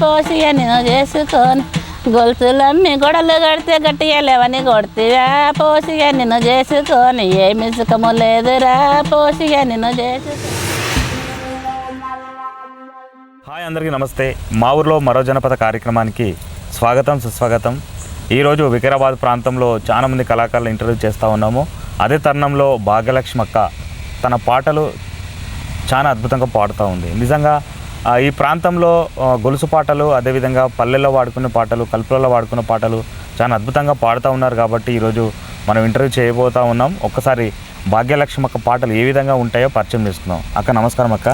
పోసి నేను చేసుకొని గొలుసులమ్మి గొడవలు కడితే గట్టిగా లేవని కొడితివా పోసిగా నిన్ను చేసుకొని ఏమి సుఖము లేదురా. పోసిగా నిన్ను చేసుకొని. హాయ్ అందరికీ నమస్తే. మా ఊర్లో మరో జనపద కార్యక్రమానికి స్వాగతం సుస్వాగతం. ఈరోజు వికారాబాద్ ప్రాంతంలో చాలా మంది కళాకారులు ఇంటర్వ్యూ చేస్తూ ఉన్నాము. అదే తరుణంలో భాగ్యలక్ష్మి అక్క తన పాటలు చాలా అద్భుతంగా పాడుతూ ఉంది. నిజంగా ఈ ప్రాంతంలో గొలుసు పాటలు అదేవిధంగా పల్లెల్లో వాడుకునే పాటలు కల్పలలో వాడుకునే పాటలు చాలా అద్భుతంగా పాడుతూ ఉన్నారు కాబట్టి ఈరోజు మనం ఇంటర్వ్యూ చేయబోతా ఉన్నాం. ఒక్కసారి భాగ్యలక్ష్మి అక్క పాటలు ఏ విధంగా ఉంటాయో పరిచయం చేసుకుందాం. అక్క నమస్కారం అక్క.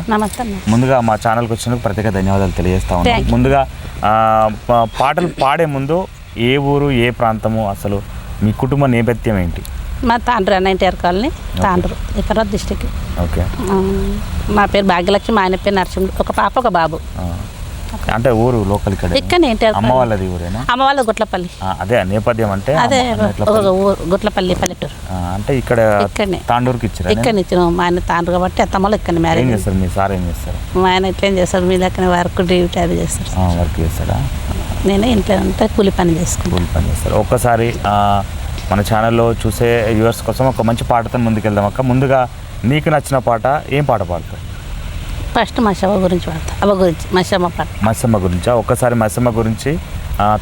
ముందుగా మా ఛానల్కి వచ్చినందుకు ప్రత్యేక ధన్యవాదాలు తెలియజేస్తా ఉన్నాం. ముందుగా పాటలు పాడే ముందు ఏ ఊరు ఏ ప్రాంతము అసలు మీ కుటుంబ నేపథ్యం ఏంటి? మా తాండ్రు అన్న NTR colony Tandru Vikarabad district okay. మా పేరు భాగ్యలక్ష్మి ఆయన పేరు నరసింహుడు ఒక పాప ఒక బాబు. అంటే ఊరు లోకల్ ఇక్కడ? ఇక్కడ ఎన్టీఆర్ అమ్మ. వాళ్ళది ఊరేనా? అమ్మ వాళ్ళ గుట్లపల్లి. అదే నేపథ్యం అంటే అదే గుట్లపల్లి పల్లెటూరు. అంటే ఇక్కడ ఇక్కడనే. తాండూరుకి ఇచ్చారా? ఇక్కడ ఇచ్చిన మా ఆయన తాండ్రు కాబట్టి అత్తమ్మలు ఇక్కడ ఏం మ్యారేజ్ చేస్తారు మీ సార్ ఏం చేస్తారు? మా ఆయన ఇట్లేం చేస్తారు? మీ లెక్కన వర్క్ డ్యూటీ అది చేస్తారు. వర్క్ చేస్తారా నేనే ఇంట్లో ఉంటే కూలి పని చేసుకుంటాను కూలి పని చేస్తారు. ఒక్కసారి మన ఛానల్లో చూసే వ్యూవర్స్ కోసం ఒక మంచి పాటతో ముందుకెళ్దాం అక్క. ముందుగా నీకు నచ్చిన పాట ఏం పాట పాడతావు? ఫస్ట్ మా శవ గురించి వాడతా అవ్వ గురించి మా శవ పాట. మత్స్యమ్మ గురించా? ఒక్కసారి మత్స్యమ్మ గురించి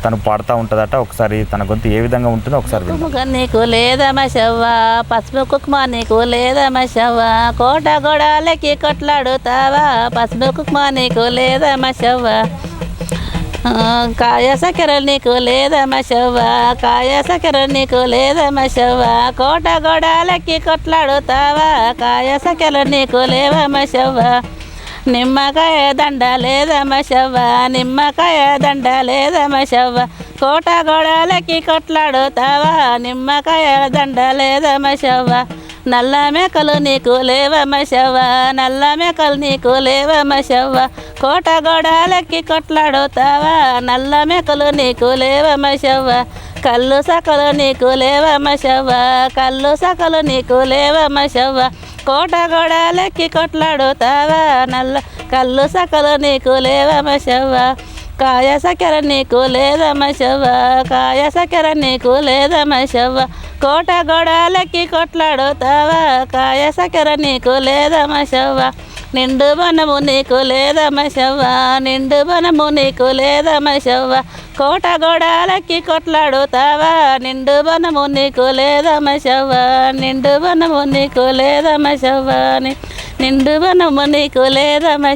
తను పాడుతూ ఉంటుందట. ఒకసారి తన గొంతు ఏ విధంగా ఉంటుందో ఒకసారి నీకు లేదమ్మా శవ్వ పసుపు కుకుమ నీకు లేదమ్మా శవ్వ కోట గొడాలకి కొట్లాడుతావా? పసుపు కుకుమ నీకు లేదమ్మా శవ్వ ఆ, కాయ సకర నీకు లేదమ్మ శవ్వ కాయ సకర నీకు లేదమ్మ శవ్వ కోట గొడాలకి కొట్లాడుతావా కాయ సకర నీకు లేవమ్మ శవ్వ. నిమ్మకాయ దండ లేదమ్మ శవ్వ నిమ్మకాయ దండ లేదమ్మ శవ్వ. కోట గోడలకి కొట్లాడుతావా నిమ్మకాయ దండ లేదమ్మ శవ్వ. నల్ల మేకలు నీకు లేవమ్మ శవ్వ నల్ల మేకలు నీకు లేవమ్మ శవ్వ. కోట గోడాలకి కొట్లాడుతావా నల్ల మేకలు నీకు లేవమ్మ శవ్వ. కళ్ళు సకలు నీకు లేవమ్మ శవ్వ కళ్ళు సకలు నీకు లేవమ్మ శవ్వ. కోట గోడాలకి కొట్లాడుతావా నల్ల కళ్ళు సకలు నీకు లేవమ్మ శవ్వ. కాయ సకెర నీకు లేదమ్మ శవ్వ కాయ సకెర నీకు లేదమ్మ శవ్వ. కోట గోడలకి కొట్లాడుతావా? కాయ సకర నీకు లేదమ్మ శవ్వ. నిండు మనము నీకు లేదమ్మ శవ్వ. నిండు మనము నీకు లేదమ్మ శవ్వ. కోట గోడాలకి కొట్లాడుతావా? నిండు బనము నీకు లేదమ్మ శవ్వ. నిండు బనము నీకు లేదమ్మ శవ్వ. నిండు నీకు లేదమ్మ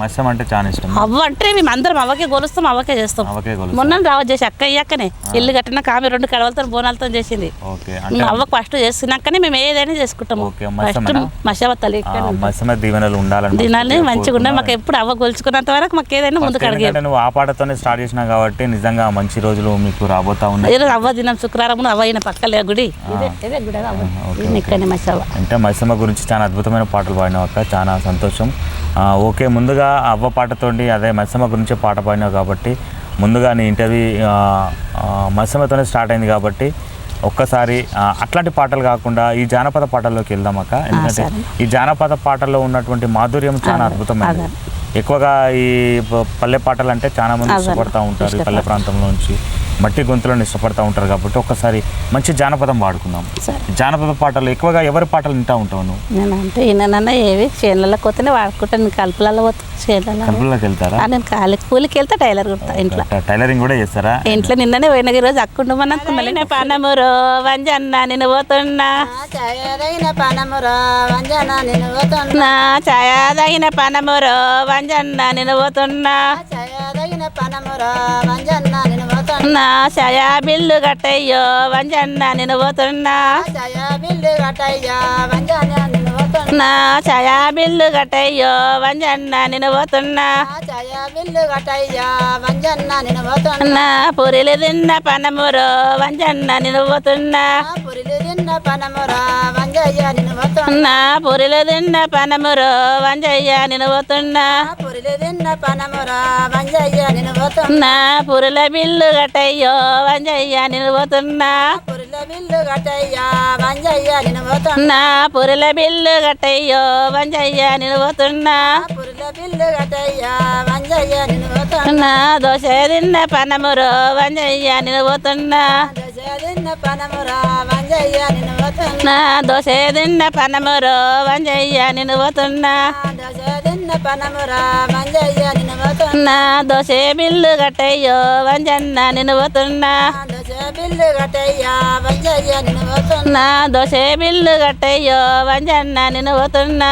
మత్స్యం అంటే చాలా ఇష్టం. అవ్వ అంటే మేము అందరం అవ్వకే కొలుస్తాం అవ్వకే చేస్తాం. అవకే మొన్న రావ చేసి అక్క అయ్యాకనే. ఇల్లు కట్టిన కామె రెండు కడవలతో బోనాలతో చేసింది. ఓకే. అంటే అవ్వకు ఫస్ట్ చేసినాకనే మేము ఏదైనా చేసుకుంటాము. Okay, first మసమనా? మసావ తల్లి ఆ, మత్స్యమ దీవెనలు ఉండాలని దినాన్ని మంచిగా ఉండే మాకు. ఎప్పుడు అవ్వ గొలుచుకున్నంత వరకు మాకు ఏదైనా ముందుకు అడిగే ఎందుకంటే నువ్వు ఆ పాటతోనే స్టార్ట్ చేసినావు కాబట్టి నిజంగా మంచి రోజులు మీకు రాబోతా ఉన్నాయి. ఈరోజు అవ్వ దినం శుక్రవారం అవ్వ అయిన పక్కలే గుడి. ఇదే ఇదే గుడి అవ్వ. ఓకే, ఇది ఇక్కడనే మసావ అంటే మత్స్యమ్మ గురించి చాలా అద్భుతమైన పాటలు పాడినావు అక్క చాలా సంతోషం ఓకే ముందుగా అవ్వ పాటతోటి అదే మత్స్యమ్మ గురించే పాట పాడినావు కాబట్టి ముందుగా నీ ఇంటర్వ్యూ మత్స్యమ్మతోనే స్టార్ట్ అయింది కాబట్టి ఒక్కసారి అట్లాంటి పాటలు కాకుండా ఈ జానపద పాటల్లోకి వెళ్దాం అక్క ఎందుకంటే. ఈ జానపద పాటల్లో ఉన్నటువంటి మాధుర్యం చాలా అద్భుతమైనది ఎక్కువగా ఈ పల్లె పాటలు అంటే చాలా మంది. ఇష్టపడతా ఉంటారు పల్లె ఇష్టపడతారు. మట్టి గొంతులను ఇష్టపడతా ఉంటారు కాబట్టి ఒక్కసారి మంచి జానపదం వాడుకుందాం. సరే. జానపద పాటలు ఎక్కువగా ఎవరి పాటలు వింటా ఉంటావు నువ్వు? నేను అంటే ఈయనన్నా ఏవి చేనులలో పోతేనే వాడుకుంటాను. నేను కలుపులలో పోతా చేనులలో. కలుపులోకి వెళ్తారా? నేను కాలి కూలికి వెళ్తా టైలర్ కుడతా ఇంట్లో. టైలరింగ్ కూడా చేస్తారా? ఇంట్లో నిన్ననే పోయిన ఈ రోజు అక్కుండమని అనుకున్నా పనమురో వంజన్న నేను పోతున్నా. ఛాయదైన పనమురా వంజన నిన్ను పోతున్నా. నా ఛాయాదగిన పనమురో వంజన్న నేను పోతున్నా. నిన్ను పోతున్నా. నా ఛాయా బిల్లు కట్టయ్యో వంజన్న నేను పోతున్నా. ఛాయ బిల్లు కట్టయ్యా వంజన నిన్ను పోతున్నా. నా ఛాయా బిల్లు కట్టయ్యో వంజన్న నేను పోతున్నా. బిల్లు కట్టయ్యా పోతున్నా. పురిలు తిన్న పనమురో వంజన్న నేను పోతున్నా. పురిలు తిన్న పనమురా వంజయ్య నిన్ను పోతున్నా. పురిలు తిన్న పనమురో వంజయ్య నేను పోతున్నా. పురిలు తిన్న పనమురా వంజయ్య నిన్ను పోతున్నా. పురుల బిల్లు కట్టయ్యో వంజయ్య నేను పోతున్నా. పురిల బిల్లు కట్టయ్యా వంజయ్య నిన్ను పోతున్నా. పురుల బిల్లు కట్టయ్యో వంజయ్య నేను పోతున్నా. పురిల బిల్లు కట్టయ్యా వంజయ్య నిన్ను పోతున్నా. దోశ తిన్న పనమురో వంజయ్య నిన్ను పోతున్నా. దోశ తిన్న పనమురో వంజయ్య నిన్ను పోతున్నా నా దోశ బిల్లు కట్టయ్యో వంజన్న నిన్ను పోతున్నా నా దోశ బిల్లు కట్టయ్యో వంజన్న నిన్ను పోతున్నా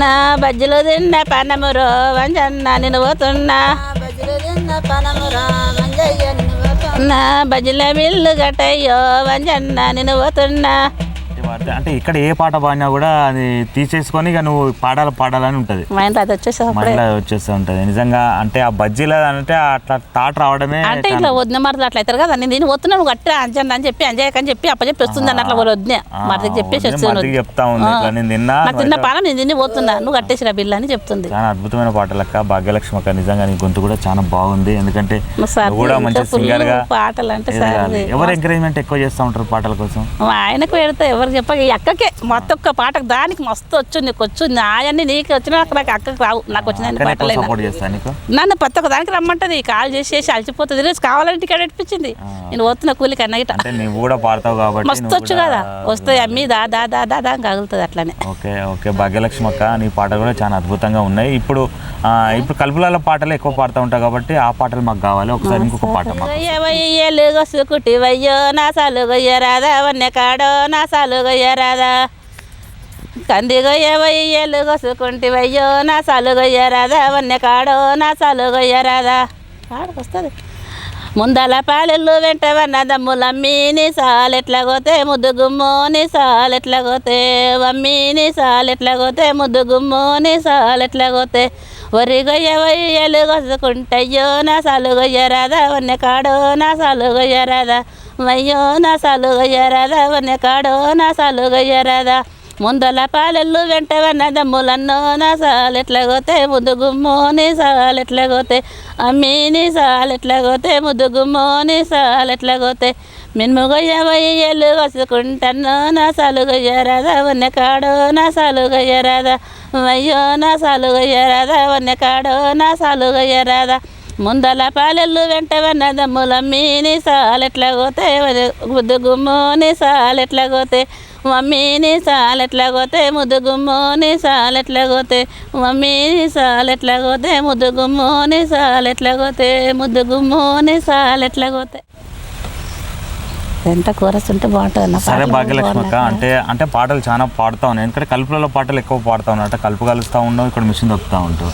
నా బజ్జులు తిన్న పనమురో వంజన్న నిన్ను పోతున్నా నా బజల బిల్లు గటయ్యో వంజన్న నేను పోతున్నా. అంటే ఇక్కడ ఏ పాట పాడినా కూడా అది తీసేసుకొని ఇక నువ్వు పాడాలి పాడాలని ఉంటుంది. మా ఇంట్లో అది వచ్చేసి మళ్ళీ వచ్చేస్తూ ఉంటుంది. నిజంగా అంటే ఆ బజ్జీల అంటే అట్లా థాట్ రావడమే అంటే ఇట్లా వదిన మరదలు అట్లా అవుతారు కదా నేను దీన్ని వస్తున్నా నువ్వు గట్టి అంజన్ అని చెప్పి అంజయ్య అని చెప్పి అప్పచెప్పి వస్తుంది అన్న అట్లా వదిన. మరదకి చెప్పేసి వస్తున్నాను చెప్తా ఉంది. ఇట్లా నేను తిన్నా నాకు తిన్న పాల నేను తిని పోతున్నా. నువ్వు కట్టేసిన బిల్లు అని చెప్తుంది. చాలా అద్భుతమైన పాటలు అక్క భాగ్యలక్ష్మి అక్క నిజంగా నీ గొంతు కూడా చాలా బాగుంది. ఎందుకంటే కూడా మంచి సింగర్గా పాటలు అంటే. ఎవరు ఎంకరేజ్మెంట్ ఎక్కువ చేస్తూ ఉంటారు పాటల కోసం? ఆయనకు పెడితే ఎవరు ఈ అక్కకే మొత్తం ఒక్క పాటకు దానికి మస్తు వచ్చింది నీకు వచ్చింది ఆయన్ని నీకు వచ్చిన నాకు అక్కకి రావు. నాకు వచ్చిన నన్ను ప్రతి ఒక్క దానికి రమ్మంటది. కాల్ చేసేసి అలసిపోతుంది. ఈరోజు కావాలంటే ఇక్కడ నడిపించింది నేను పోతున్న కూలికి అన్నగిట అంటే నువ్వు కూడా పాడతావు కాబట్టి మస్తు వచ్చు కదా. వస్తాయి అమ్మి దా దా దా దా దా కగులుతుంది అట్లనే. Okay okay. భాగ్యలక్ష్మి అక్క నీ పాటలు కూడా చాలా అద్భుతంగా ఉన్నాయి. ఇప్పుడు ఇప్పుడు కలుపులాల పాటలు ఎక్కువ పాడుతూ ఉంటావు కాబట్టి ఆ పాటలు మాకు కావాలి. ఒకసారి ఇంకొక పాట నా సాలు గొయ్యరాదా వన్నె కాడో నా సాలు గొయ్యరాదా? కంది గొయ్య వయ్యలు గొసుకుంటి వయ్యో నా సాలు గొయ్యరాదా? కాడో నా సాలు గొయ్యరాదా? పాడకొస్తుంది ముందల పాలెళ్ళు వెంట వన్న దమ్ములమ్మి నీ సాలెట్లా పోతే ముద్దు గుమ్మో నీ సాలెట్లా పోతే వమ్మి నీ సాలెట్లా పోతే ముద్దు గుమ్మో నీ సాలెట్లా పోతే వరిగొయ్య వయ్యలు గొసుకుంటయ్యో నా సాలు గొయ్యరాదా? వన్నె కాడో నా చాలుగొయ్యరాదా మయ్యో నా సాలు గొయ్యరాదా వన్నె కాడో నా సాలు గొయ్యరాదా ముందల పాలెళ్ళు వెంట వన్న దమ్ములన్నో నా సాలెట్లగోతే పోతే గుమ్మో నీ సాలెట్లగోతే అమ్మీ నీ సాలెట్లగోతే పోతే గుమ్మో నీ సాలెట్లగోతే మిన్ము గొయ్య నా సాలు గొయ్యరాదా వన్నె కాడో నా సాలు గొయ్యరాదా అయ్యో నా సాలు గొయ్యరాదా వన్నె కాడో నా సాలుగయ్యరాదా ముందల పాలెళ్ళు వెంట వన్న దమ్ములమ్మీ నీ సాలెట్లా పోతే ముద్దు గుమ్మో నీ సాలెట్లా పోతే మమ్మీ నీ సాలెట్లా పోతే ముద్దు గుమ్మో నీ సాలెట్లా పోతే మమ్మీ నీ సాలెట్లా పోతే ముద్దు గుమ్మో నీ సాలెట్లా పోతే ముద్దు గుమ్మో నీ సాలెట్లా పోతే ఎంత కోరస్ ఉంటే బాగుంటుంది సరే భాగ్యలక్ష్మి అక్క. అంటే అంటే పాటలు చాలా పాడుతా ఉన్నాయి ఎందుకంటే కలుపులలో పాటలు ఎక్కువ పాడుతా ఉన్నావు. అంటే కలుపు కలుస్తూ ఉండవు ఇక్కడ మిషన్ దొక్కుతూ ఉంటావు.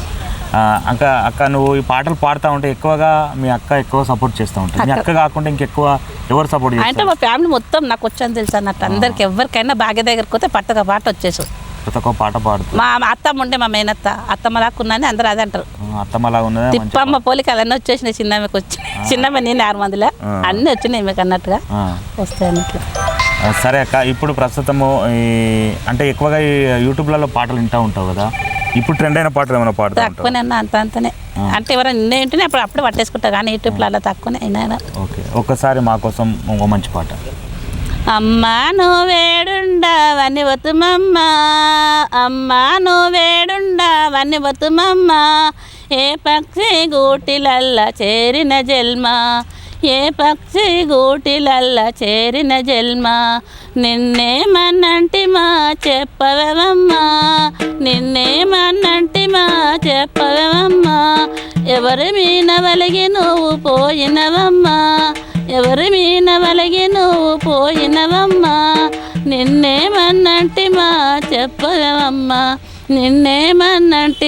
అక్క అక్క నువ్వు ఈ పాటలు పాడుతూ ఉంటే ఎక్కువగా మీ అక్క ఎక్కువ సపోర్ట్ చేస్తూ ఉంటుంది. మీ అక్క. కాకుండా ఇంకెక్కువ ఎవరు సపోర్ట్ అంటే మా ఫ్యామిలీ మొత్తం నాకు వచ్చని తెలుసు అన్నట్టు. అందరికి ఎవరికైనా భాగ్య దగ్గరికి పోతే పట్టక పాట వచ్చేసు ప్రతి ఒక్క పాట పాడుతూ. మా అత్తమ్మ ఉండే మా మేనత్త. అత్తమ్మ లాక్కున్నాని అందరూ అదే అంటారు. అత్తమ్మలా ఉన్నదే మంచి తిప్పమ్మ పోలిక అవన్నీ వచ్చేసినాయి చిన్నమ్మకి వచ్చి. చిన్నమ్మ నేను ఆరు మందిలో. అన్నీ వచ్చినాయి మీకు అన్నట్టుగా. వస్తాయి అన్నట్లు. సరే అక్క ఇప్పుడు ప్రస్తుతము ఈ అంటే ఎక్కువగా ఈ యూట్యూబ్లలో పాటలు వింటూ ఉంటావు కదా. ఇప్పుడు ట్రెండ్ అయిన పాటలు ఏమైనా పాడుతూ ఉంటావు? తక్కువనే అన్న అంత అంతనే. అంటే ఎవరైనా నిన్నే ఉంటేనే అప్పుడు అప్పుడు పట్టేసుకుంటా కానీ యూట్యూబ్లో అలా తక్కువనే అయినా ఓకే. ఒక్కసారి మా కోసం ఒక మంచి పాట. అమ్మా నువ్వేడుండవని వతుమమ్మ అమ్మా నువ్వేడుండవని వతుమమ్మ ఏ పక్షి గూటిలల్ల చేరిన జన్మ. ఏ పక్షి గూటిలల్ల చేరిన జన్మ? నిన్నేమన్నంటిమా చెప్పవమ్మా నిన్నేమన్నంటిమా చెప్పవమ్మా ఎవరి మీనవలిగి నువ్వు పోయినవమ్మా? ఎవరి మీనవలిగి నువ్వు పోయినవమ్మా? నిన్నే నిన్నేమన్నంటిమా చెప్పవమ్మా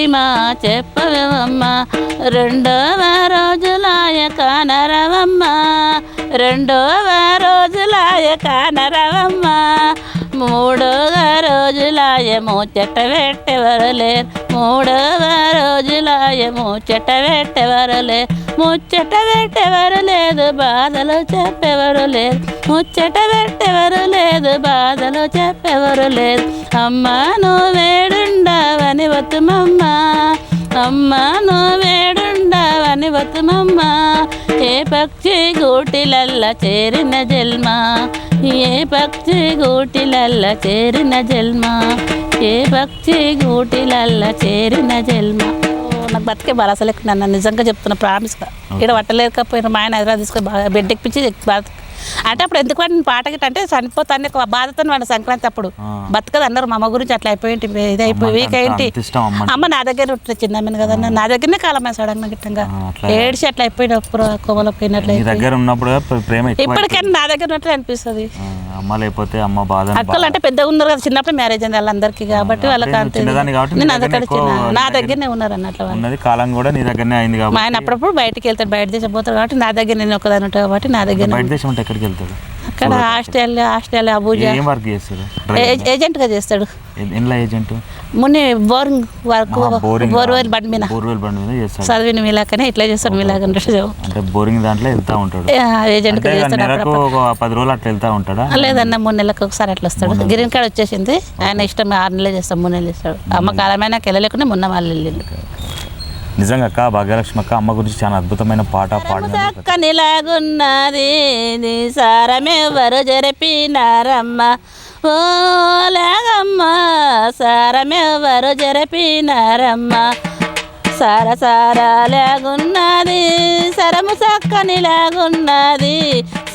మా చెప్పవమ్మా రెండవ రోజులా రెండవ రోజులాయ కానరవమ్మ మూడవ రోజులాయ ముచ్చట పెట్టెవరలేరు మూడవ రోజులాయ ముచ్చట పెట్టెవరు ముచ్చట పెట్టెవరు లేదు బాధలు చెప్పెవరు లేదు ముచ్చట పెట్టెవరు లేదు బాధలు చెప్పెవరు లేదు అమ్మా నువ్వేడుండవని వతుమమ్మ అమ్మా నువ్వేడుండవని వతుమమ్మ ఏ పక్షి గూటిలల్ల చేరిన జన్మ? ఏ పక్షి గూటిలల్ల చేరిన జన్మ? ఏ పక్షి గూటిలల్ల చేరిన జన్మ? ఓ, నాకు బతికే బాగా అసలు. నన్ను నిజంగా చెప్తున్నా ప్రామిస్గా. ఇక్కడ పట్టలేకపోయిన మా ఆయన హైదరాబాద్ తీసుకొని బాగా బెడ్ ఎక్కించి బాధ అంటే అప్పుడు ఎందుకు వాడిని పాట గిట్ట అంటే చనిపోతాను ఒక బాధతో వాడిని సంక్రాంతి అప్పుడు. బతకదు అన్నారు మా అమ్మ గురించి అట్లా అయిపోయి ఇది అయిపోయి వీక్ ఏంటి? అమ్మ నా దగ్గర ఉంటుంది చిన్నమ్మని కదా నా దగ్గరనే కాలమే సడన్ గిట్టంగా. ఏడ్చి అట్లా అయిపోయిన కోమల పోయినట్లు. దగ్గర ఉన్నప్పుడు ఇప్పటికైనా నా దగ్గర ఉన్నట్లు అనిపిస్తుంది. అమ్మ లేకపోతే అమ్మ బాధ అక్కలు అంటే పెద్దగా ఉన్నారు కదా చిన్నప్పుడు మ్యారేజ్ అయింది వాళ్ళందరికీ కాబట్టి వాళ్ళకి అంతే నీ దగ్గరనే చిన్న ఉన్నారు అన్నట్లు ఉన్నది కాలం కూడా నీ దగ్గరనే అయింది కాబట్టి ఆయన అప్పుడప్పుడు బయటికి వెళ్తాడు బయట దేశం పోతాడు కాబట్టి నా దగ్గర నేను ఒకదాని కాబట్టి నా దగ్గర బయట దేశం ఎక్కడికి వెళ్తాడు? అక్కడ ఆస్ట్రేలియా ఆస్ట్రేలియా అబూజా ఏం వర్క్ చేస్తారు ఏ- ఏజెంట్గా చేస్తాడు. ఎన్లా ఏజెంట్ ముని బోరింగ్ వర్క్ బోర్వెల్ బండి మీద. బోర్వెల్ బండి మీద చేస్తాడు. చదివిన మీలాకనే ఇట్లా చేస్తాడు మీలాగా అంటే బోరింగ్ దాంట్లో వెళ్తా ఉంటాడు. ఏజెంట్గా అంటే చేస్తాడు ఒక పది రోజులు అట్లా వెళ్తా ఉంటాడా? లేదన్న మూడు నెలలకు ఒకసారి అట్లా వస్తాడు. గ్రీన్ కార్డ్ వచ్చేసింది. ఆయన ఇష్టం ఆరు నెలలు చేస్తాం మూడు నెలలు చేస్తాడు. అమ్మ కాలమైనా వెళ్ళలేకుండా మొన్న వాళ్ళు వెళ్ళిండు నిజంగా అక్క భాగ్యలక్ష్మి అక్క అమ్మ గురించి చాలా అద్భుతమైన పాట పాడిన చక్కనిలాగున్నది నీ సారమెవరు జరిపినారమ్మ. ఓ లాగమ్మ సారమెవరు జరిపినారమ్మ. సార సారా లాగున్నది సరము చక్కని లాగున్నది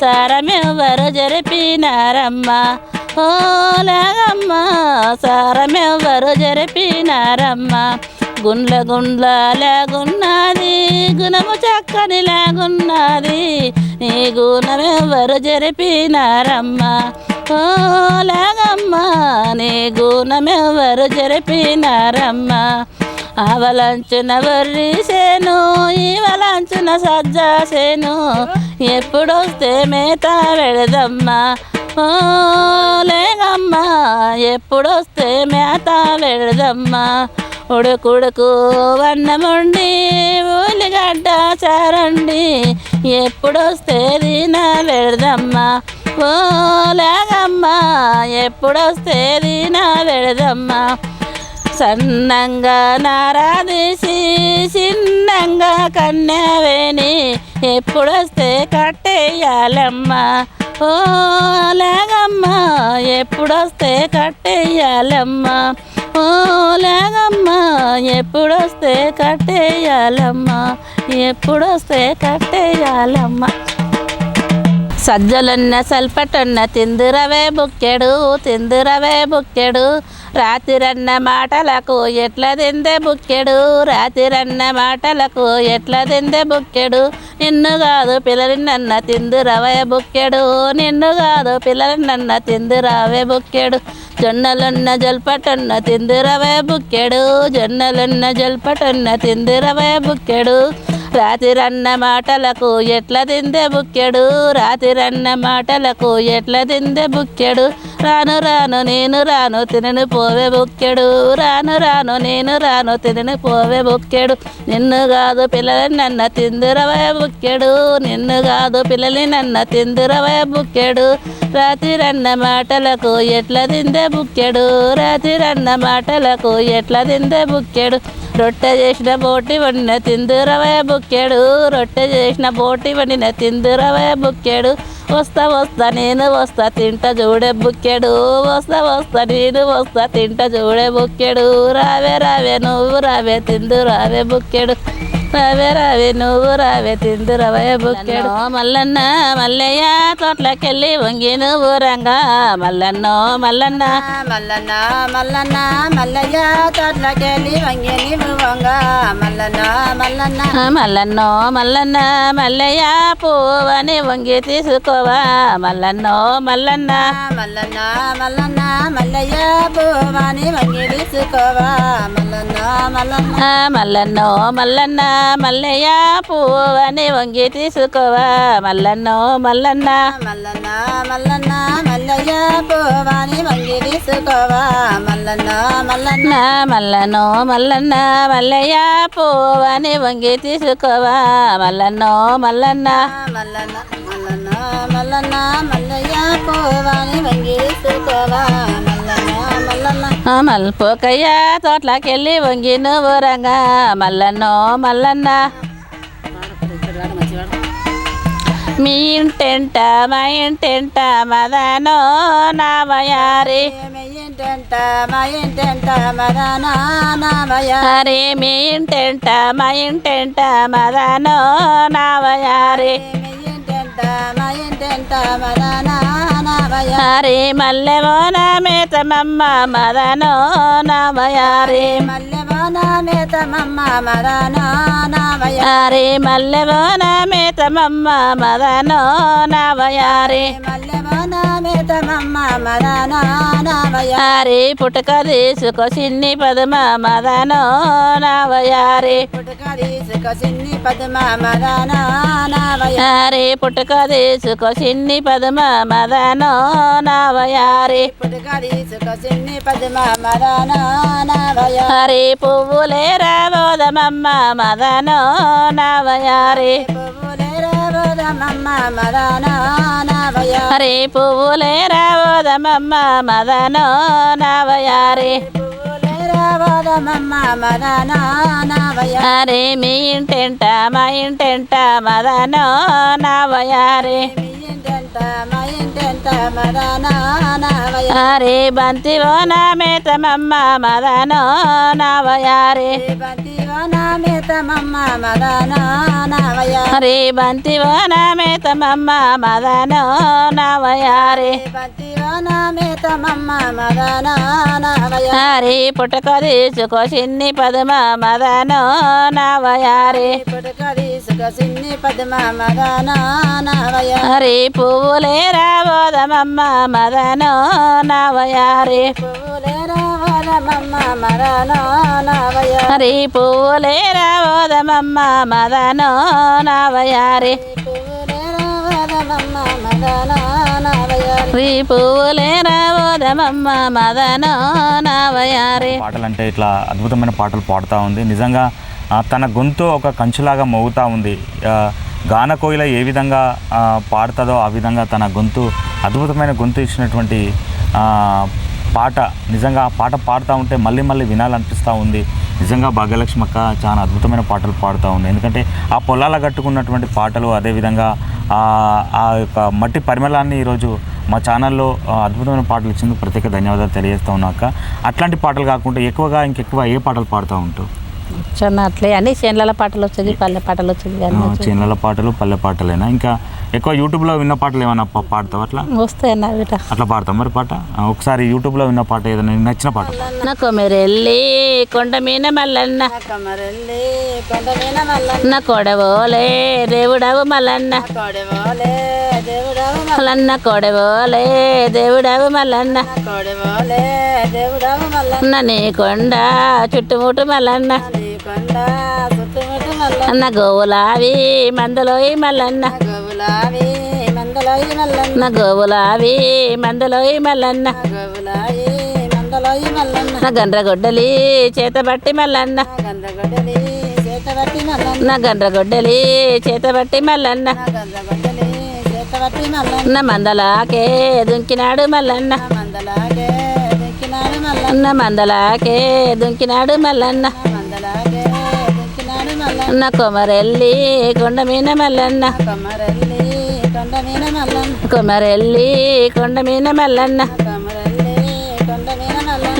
సారమెవరు జరిపినారమ్మ. ఓ లాగమ్మ సారమెవరు జరిపినారమ్మ. గుండ్ల గుండ్ల లాగున్నది గుణము చక్కని లాగున్నది నీ గుణమెవరు జరిపినారమ్మా? ఓ లాగమ్మ నీ గుణమెవరు జరిపినారమ్మా? ఆవలంచున వర్రీసేను ఇవలంచున సజ్జాసేను ఎప్పుడొస్తే మేత వెళదమ్మా ఓ లేగమ్మా ఎప్పుడొస్తే మేత వెళదమ్మా ఉడుకుడుకు వన్నముండి ఉల్లిగడ్డ చారండి. ఎప్పుడొస్తే దీనా వెళదమ్మా ఓ లేగమ్మా ఎప్పుడొస్తే దీనా సన్నంగా నారాదీసి చిన్నంగా కన్యావేని ఎప్పుడొస్తే కట్టేయాలమ్మా? ఓ లేగమ్మా ఎప్పుడొస్తే కట్టేయాలమ్మా? లేగమ్మా ఎప్పుడొస్తే కట్టేయాలమ్మా ఎప్పుడొస్తే కట్టేయాలమ్మా. సజ్జలున్న సల్పటన్న తిందురవే బుక్కెడు తిందురవే బుక్కెడు రాతిరన్న మాటలకు ఎట్లా తిందే బుక్కెడు? రాతిరన్న మాటలకు ఎట్లా తిందే బుక్కెడు? నిన్ను కాదు పిల్లలు నన్న తిందురవే బుక్కెడు. నిన్ను కాదు పిల్లలు నన్న తిందురవే బుక్కెడు. జొన్నలున్న జల్పటన్న తిందురవే బుక్కెడు. జొన్నలున్న జల్పటన్న తిందురవే బుక్కెడు. రాతిరన్న మాటలకు ఎట్ల దిందె బుక్కెడు? రాతిరన్న మాటలకు ఎట్ల దిందె బుక్కెడు? రాను రాను నేను రాను తినను పోవే బుక్కెడు. రాను రాను నేను రాను తినను పోవే బుక్కెడు. నిన్ను కాదు పిల్లలని నన్న తిందురవే బుక్కెడు. నిన్ను కాదు పిల్లలి నన్న తిందురవే బుక్కెడు. రాతిరన్న మాటలకు ఎట్ల దిందే బుక్కెడు? రాతిరన్న మాటలకు ఎట్ల దిందే బుక్కెడు? రొట్టె చేసిన బోటి వండిన తిందురవే బుక్కెడు. రొట్టె చేసిన బోటి వండిన తిందురవే బుక్కెడు. వస్తా వస్తా నేను వస్తా తింట చూడే బుక్కెడు. వస్తా వస్తా నేను వస్తా తింట చూడే బుక్కెడు. రావే రావే నువ్వు రావే తిందు రావే బుక్కెడు. రావే రావే నువ్వు రావే తిందు రవే బుక్కెడు. మల్లన్న మల్లయ్య తోటలోకెళ్ళి వంగి నువ్వు రంగా. మల్లన్నో మల్లన్న. మల్లన్న మల్లన్న మల్లయ్య తోటలోకెళ్ళి వంగి నీవు వంగ. మల్లన్న మల్లన్న. ఆ మల్లన్నో మల్లన్న మల్లయ్య పువ్వని వంగి తీసుకోవా. మల్లన్నో మల్లన్న. మల్లన్న మల్లన్న మల్లయ్య పువ్వాని వంగి తీసుకోవా. మల్లన్న మల్లన్న. ఆ మల్లన్నో మల్లన్న. మల్లయ్య పువ్వని వంగి తీసుకోవా మల్లన్నో మల్లన్న. మల్లన్న మల్లన్న మల్లయ్య పువ్వాని వంగి తీసుకోవా మల్లన్న మల్లన్న. మల్లనో మల్లన్న మల్లయ్య పువ్వని వంగి తీసుకోవా మల్లన్నో మల్లన్న. మల్లన్న మల్లన్న మల్లన్న మల్లయ్య పువ్వాని వంగి తీసుకోవా మల్లన్న మల్లన్న. మల్పోకయ్య తోటలోకెళ్ళి వంగి నువ్వు రంగా మల్లన్నో మల్లన్న. మీ ఇంటెంట మా ఇంటెంట మదనో నావయారి మీ ఇంటెంట మీ ఇంటెంట మా ఇంటెంట మదనో నావయారి మీ ఇంటెంట మా ఇంటెంట మదనా నామయ హరి మల్లెవో నా మేతమమ్మ మదనో నావయారి మల్లెవన మేతమమ్మ మదనా నామయ హరి మల్లెవో నా మేతమమ్మ మదనో నావయారి మల్లెవన మేతమమ్మ పుటక తీసుకొ సిన్ని పదమ మదనో నావయారి పుటక తీసుక సిన్ని పద్మ మదనా నామయ పుటక తీసుకొ సిన్ని పదమ మదనో నావయారి పుటక తీసుక సిన్ని పద్మ మదనా నామయ పువ్వులే రాబోదమమ్మ మదనో నావయారి పువ్వు హరి పువ్వులే రాబోదమమ్మ మదనో నావయారి హరి మీ ఇంటెంట మా ఇంటెంట మదనో నావయారి హరి బంతివో నా మేతమమ్మ మదనో నావయారి బంతివో నా మేతమమ్మ మదనా నామయ హరి బంతివో నా మేతమమ్మ మదనో నావయారి బంతివో నా మేతమమ్మ మదనా నామయ హరి పుటక తీసుకో చిన్ని పదమ మదనో నావయారి పుట్టుక తీసుక సిన్ని పద్మ మదనా నామయ హరి పువ్వులే రాబోదమమ్మ మదనో నావయారి. మదనా పువ్వులే రాబోదమమ్మ మదనో నావయారి. పువ్వులేరవదమమ్మ మదనా నామయ హరి పువ్వులే రాబోదమమ్మ మదనో నావయారి. పాటలు అంటే ఇట్లా అద్భుతమైన పాటలు పాడుతూ ఉంది. నిజంగా తన గొంతు ఒక కంచులాగా మోగుతూ ఉంది. గానకోయిల ఏ విధంగా పాడుతుందో ఆ విధంగా తన గొంతు అద్భుతమైన గొంతు ఇచ్చినటువంటి పాట నిజంగా ఆ పాట పాడుతూ ఉంటే మళ్ళీ మళ్ళీ వినాలనిపిస్తూ ఉంది. నిజంగా భాగ్యలక్ష్మి అక్క చాలా అద్భుతమైన పాటలు పాడుతూ ఉంది. ఎందుకంటే ఆ పొలాల కట్టుకున్నటువంటి పాటలు అదేవిధంగా ఆ ఆ యొక్క మట్టి పరిమళాన్ని ఈరోజు మా ఛానల్లో అద్భుతమైన పాటలు ఇచ్చింది ప్రత్యేక ధన్యవాదాలు తెలియజేస్తా ఉన్నాక అట్లాంటి పాటలు కాకుండా ఎక్కువగా ఇంకెక్కువ ఏ పాటలు పాడుతూ ఉంటావు అట్లే. అన్ని చేనుల పాటలు వచ్చేది పల్లె పాటలు వచ్చేది కానీ చిన్నల పాటలు పల్లె పాటలేనా? ఇంకా ఎక్కువ యూట్యూబ్లో విన్న పాటలు ఏమైనా పాడతావు అట్లా? వస్తాయన్న వీట అట్లా పాడతాం మరి పాట? ఒకసారి యూట్యూబ్లో విన్న పాట ఏదైనా నీకు నచ్చిన పాట? నా కొమెరెల్లి కొండ మీన మల్లన్న. నా కొడవోలే దేవుడవు మల్లన్న. మల్లన్న. కొడవోలే దేవుడవు మల్లన్న. కోడెవోలే దేవుడవు మల్లన్న. నా నీ కొండ చుట్టుముట్టు మల్లన్న. నీ కొండ చుట్టుముట్టు మల్లన్న. అన్న గోవులావి మందలోయి మల్లన్న. నా గోవులావి మందలోయి మల్లన్న నా గండ్రగొడ్డలి చేతబట్టి మల్లన్న నా గండ్రగొడ్డలి చేతబట్టి మల్లన్న నా మందలాకే దుంకినాడు మల్లన్న అన్న మందలాకే దుంకినాడు మల్లన్న అన్న నా కొమరెల్లి కొండ మీన మల్లన్న. కొమరెల్లి కొండ మీద మల్లన్న. కొమరెల్లి కొండ మీన మల్లన్న కమరెల్లి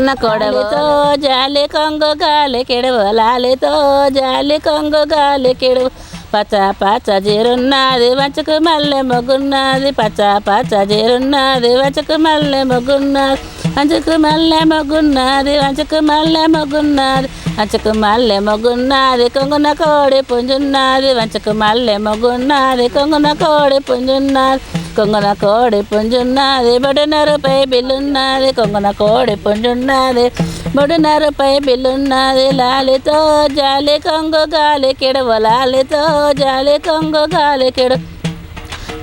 నా కొడవతో జాలి కొంగు గాలి కెడువు లాలితో జాలి కొంగు గాలి కెడువు. పచ్చ పచ్చ జీరున్నది వచ్చకు మల్లె మొగున్నది పచ్చ పచ్చ జీరున్నది వచ్చకు మల్లె మొగున్నది వంచకు మల్లె మొగున్నది వంచకు మల్లె మొగున్నది వంచకు మల్లె మొగున్నది కొంగున కోడి పుంజున్నది వంచకు మల్లె మొగున్నది కొంగున కోడి పుంజున్నది కొంగున కోడి పుంజున్నది బడునరుపై బిల్లున్నది కొంగున కోడి పుంజున్నది బడునరుపై బిల్లున్నది లాలితో జాలి కొంగు గాలి కిడువ లాలితో జాలి కొంగు గాలి కిడవు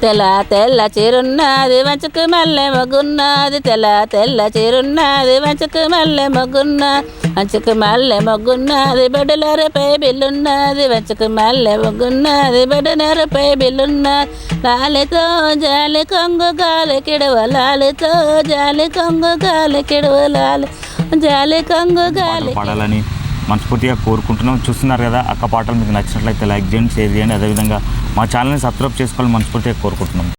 తెల్ల తెల్ల చీరున్నది వంచకు మల్లె మొగ్గున్నది. తెల్ల తెల్ల చీరున్నది వంచకు మల్లె మొగ్గున్నది వంచకు మల్లె మొగ్గున్నది. బడులరపై బిల్లున్నది వంచకు మల్లె మొగ్గున్నది. బడునరపై బిల్లున్నది లాలితో జాలి కొంగు గాలి కిడవ లాలితో జాలి కొంగు గాలి కిడవ లాలి జాలి కొంగు గాలి. పాడాలని మనస్ఫూర్తిగా కోరుకుంటున్నాం. చూస్తున్నారు కదా అక్క పాటలు మీకు నచ్చినట్లయితే లైక్ చేయండి షేర్ చేయండి. అదేవిధంగా మా ఛానల్ని సబ్స్క్రైబ్ చేసుకోవాలని మనస్ఫూర్తిగా కోరుకుంటున్నాం.